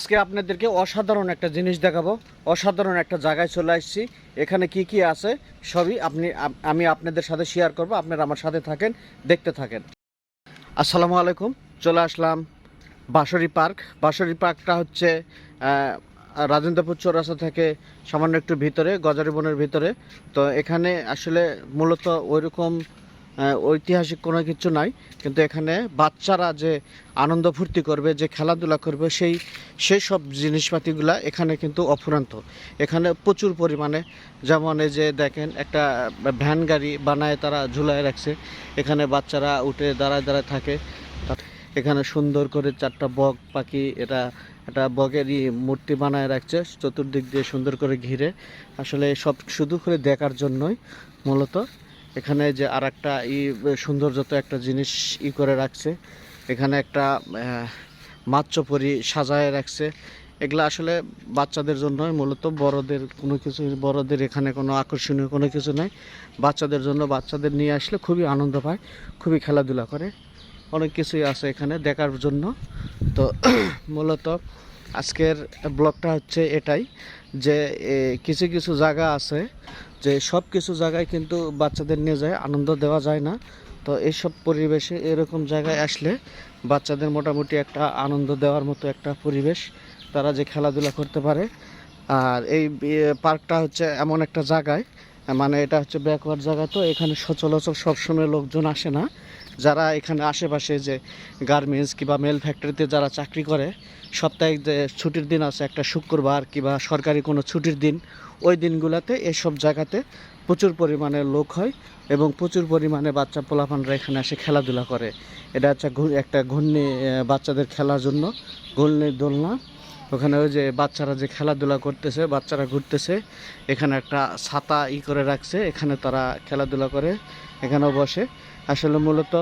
আজকে আপনাদেরকে অসাধারণ একটা জিনিস দেখাবো। অসাধারণ একটা জায়গায় চলে আসছি। এখানে কি কি আছে, সবই আপনি, আমি আপনাদের সাথে শেয়ার করব। আপনারা আমার সাথে থাকেন, দেখতে থাকেন। আসসালামু আলাইকুম, চলে আসলাম বাঁশরী পার্ক। বাঁশরী পার্কটা হচ্ছে রাজেন্দ্রপুর চৌরাস্তা থেকে সামান্য একটু ভিতরে গজারি বনের ভিতরে। তো এখানে আসলে মূলত ওইরকম ঐতিহাসিক কোনো কিছু নাই, কিন্তু এখানে বাচ্চারা যে আনন্দ ফুর্তি করবে, যে খেলাধুলা করবে, সেই সেই সব জিনিসপাতিগুলা এখানে কিন্তু অফুরান্ত। এখানে প্রচুর পরিমাণে, যেমন এই যে দেখেন একটা ভ্যান গাড়ি বানায় তারা ঝুলায় রাখছে, এখানে বাচ্চারা উঠে দাঁড়ায় দাঁড়ায় থাকে। এখানে সুন্দর করে চারটা বক পাখি, এটা একটা বগেরই মূর্তি বানায় রাখছে, চতুর্দিক দিয়ে সুন্দর করে ঘিরে। আসলে সব শুধু করে দেখার জন্যই মূলত এখানে যে আর একটা ই সৌন্দর্যত একটা জিনিস ই করে রাখছে। এখানে একটা মাচ্চপরি সাজায় রাখছে। এগুলো আসলে বাচ্চাদের জন্যই, মূলত বড়দের কোনো কিছু, বড়দের এখানে কোনো আকর্ষণীয় কোনো কিছু নাই। বাচ্চাদের জন্য বাচ্চাদের নিয়ে আসলে খুবই আনন্দ পায়, খুবই খেলাধুলা করে। অনেক কিছুই আছে এখানে দেখার জন্য। তো মূলত আজকের ব্লগটা হচ্ছে এটাই, যে কিছু কিছু জায়গা আছে যে সব কিছু জায়গায় কিন্তু বাচ্চাদের নিয়ে যায়, আনন্দ দেওয়া যায় না। তো এইসব পরিবেশে এরকম জায়গায় আসলে বাচ্চাদের মোটামুটি একটা আনন্দ দেওয়ার মতো একটা পরিবেশ তারা যে খেলাধুলা করতে পারে। আর এই পার্কটা হচ্ছে এমন একটা জায়গায় মানে এটা হচ্ছে ব্যাকওয়ার্ড জায়গা, তো এখানে সচরাচর সবসময় লোকজন আসে না। যারা এখানে আশেপাশে যে গার্মেন্টস কিংবা মেল ফ্যাক্টরিতে যারা চাকরি করে, সপ্তাহে যে ছুটির দিন আছে, একটা শুক্রবার কিংবা সরকারি কোনো ছুটির দিন, ওই দিনগুলোতে এসব জায়গাতে প্রচুর পরিমাণে লোক হয় এবং প্রচুর পরিমাণে বাচ্চা পোলাপানরা এখানে এসে খেলাধুলা করে। এটা হচ্ছে একটা ঘূর্ণি বাচ্চাদের খেলার জন্য ঘূর্ণি দোলনা। ওখানে ওই যে বাচ্চারা যে খেলাধুলা করতেছে, বাচ্চারা ঘুরতেছে, এখানে একটা ছাতা ই করে রাখছে, এখানে তারা খেলাধুলা করে, এখানেও বসে। আসলে মূলত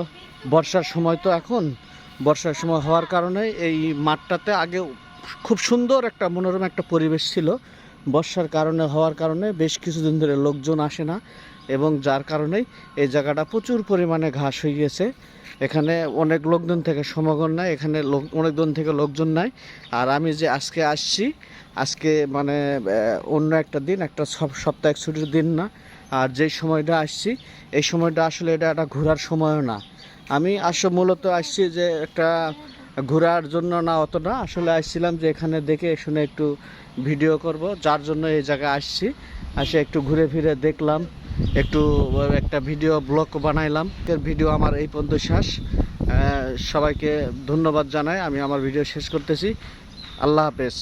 বর্ষার সময় তো এখন, বর্ষার সময় হওয়ার কারণে এই মাঠটাতে আগে খুব সুন্দর একটা মনোরম একটা পরিবেশ ছিল। বর্ষার কারণে, হওয়ার কারণে বেশ কিছুদিন ধরে লোকজন আসে না এবং যার কারণেই এই জায়গাটা প্রচুর পরিমাণে ঘাস হয়ে গেছে। এখানে অনেক লোকজন থেকে সমাগম নাই, এখানে লোক অনেকজন থেকে লোকজন নাই। আর আমি যে আজকে আসছি, আজকে মানে অন্য একটা দিন, একটা সপ্তাহে ছুটির দিন না। আর যেই সময়টা আসছি, এই সময়টা আসলে এটা একটা ঘোরার সময়ও না। আমি আসলে মূলত আসছি যে একটা ঘোরার জন্য না, অত না। আসলে আসছিলাম যে এখানে দেখে শুনে একটু ভিডিও করব, যার জন্য এই জায়গায় আসছি। আসে একটু ঘুরে ফিরে দেখলাম। একটু একটা ভিডিও ব্লগ বানাইলাম। এর ভিডিও আমার এই পর্যন্ত শেষ। সবাইকে ধন্যবাদ জানাই। আমি আমার ভিডিও শেষ করতেছি। আল্লাহ হাফেজ।